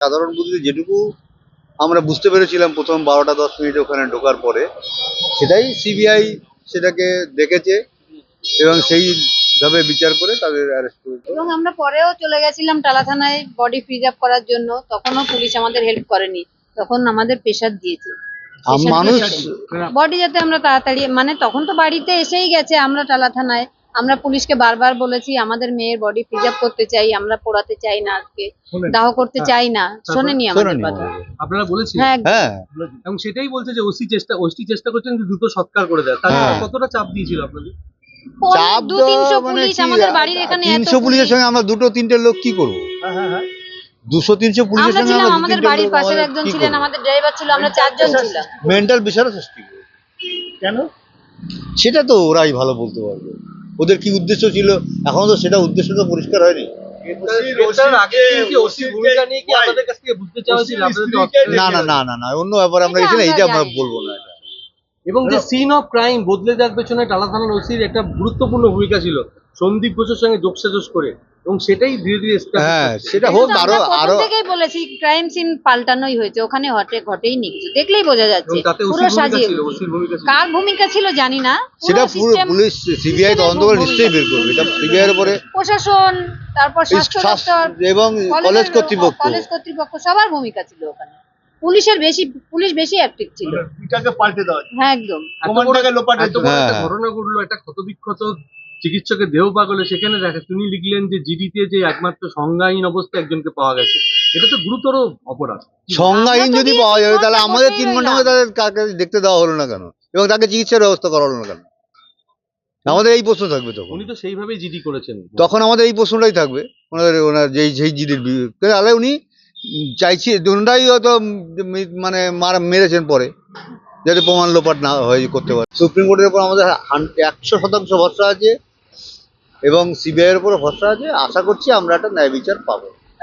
সাধারণ বুদ্ধিতে যেটুকু আমরা বুঝতে পেরেছিলাম প্রথম বারোটা দশ মিনিট ওখানে ঢোকার পরে সেটাই সিবিআই সেটাকে দেখেছে এবং সেইভাবে বিচার করে তাদের অ্যারেস্ট করেছে। এবং আমরা পরেও চলে গেছিলাম টালা থানায় বডি প্রিজার্ভ করার জন্য তখনও পুলিশ আমাদের হেল্প করেনি তখন আমাদের প্রেশার দিয়েছে। মানুষ বডি যাতে আমরা তাড়াতাড়ি মানে তখন তো বাড়িতে এসেই গেছে আমরা টালা থানায়। আমরা পুলিশকে বারবার বলেছি আমাদের মেয়ের বডি প্রিজার্ভ করতে চাই আমরা পোড়াতে চাই না আজকে। দাহ করতে চাই না। শোনেনি আমাদের কথা। আপনারা বলেছেন হ্যাঁ। হ্যাঁ। এবং সেটাই বলছে যে ওসি চেষ্টা ওসি চেষ্টা করছেন যে দ্রুত সৎকার করে দেয় তার হ্যাঁ। কতটা চাপ দিয়েছিল আপনাদের? চাপ দু তিনশো মানে পুলিশ আমাদের বাড়ির এখানে এত তিনশো পুলিশের সঙ্গে আমরা দুটো তিনটে লোক কি করব? হ্যাঁ হ্যাঁ হ্যাঁ। দুশো তিনশো পুলিশের সঙ্গে আমাদের বাড়ির পাশের একজন ছিলেন আমাদের ড্রাইভার ছিল আমরা চারজন ছিলাম। মেন্টাল সৃষ্টি কেন? সেটা তো ওরাই ভালো বলতে পারবে। ওদের কি উদ্দেশ্য ছিল? এখন তো সেটা উদ্দেশ্য তো পরিষ্কার হয়নি। না না না না না অন্য ব্যাপারে আমরা গেছি না আমরা এটা আমরা বলব না এটা। এবং যে সিন অফ ক্রাইম বদলে যাওয়ার পেছনে টালা থানার ওসির একটা গুরুত্বপূর্ণ ভূমিকা ছিল। সন্দীপ ঘোষের সঙ্গে যোগসাযোগ করে। এবং সেটাই ধীরে ধীরে হ্যাঁ সেটা হোক আরও আরও। থেকেই বলেছি ক্রাইম সিন পাল্টানোই হয়েছে ওখানে হটে ঘটেই নি কিছু। দেখলেই বোঝা যাচ্ছে পুরো সাজিয়ে কার ভূমিকা ছিল জানি না সেটা পুরো পুলিশ সিবিআই তদন্ত করে নিশ্চয়ই বের করবে। এটা সিবিআই এর উপরে প্রশাসন তারপর স্বাস্থ্য দপ্তর এবং কলেজ কর্তৃপক্ষ। কলেজ কর্তৃপক্ষ সবার ভূমিকা ছিল ওখানে। পুলিশের বেশি পুলিশ বেশি অ্যাক্টিভ ছিল। পাল্টে দেওয়া হ্যাঁ একদম। হ্যাঁ। ঘটনা ঘটলো একটা ক্ষতবিক্ষত চিকিৎসকের দেহ পাগলে সেখানে দেখা তিনি লিখলেন যে জিডিতে যে একমাত্র সংজ্ঞাহীন অবস্থায় একজনকে পাওয়া গেছে। এটা তো গুরুতর অপরাধ। সংজ্ঞাহীন যদি পাওয়া যাবে তাহলে আমাদের তিন ঘণ্টা। মধ্যে তাদের কাকে দেখতে দেওয়া হলো না কেন? এবং তাকে চিকিৎসার ব্যবস্থা করা হলো না কেন? আমাদের এই প্রশ্ন থাকবে তখন। উনি তো সেইভাবেই জিডি করেছেন। তখন আমাদের এই প্রশ্নটাই থাকবে। ওনাদের ওনার যেই যেই জিডির বি- তাহলে উনি চাইছে দুটাই হয়তো মানে মারা মেরেছেন পরে যাতে প্রমাণ লোপাট না হয়ে করতে পারে। সুপ্রিম কোর্টের উপর আমাদের একশো শতাংশ ভরসা আছে। এবং সিবিআইয়ের উপর ভরসা আছে। আশা করছি আমরা একটা ন্যায় বিচার পাবো।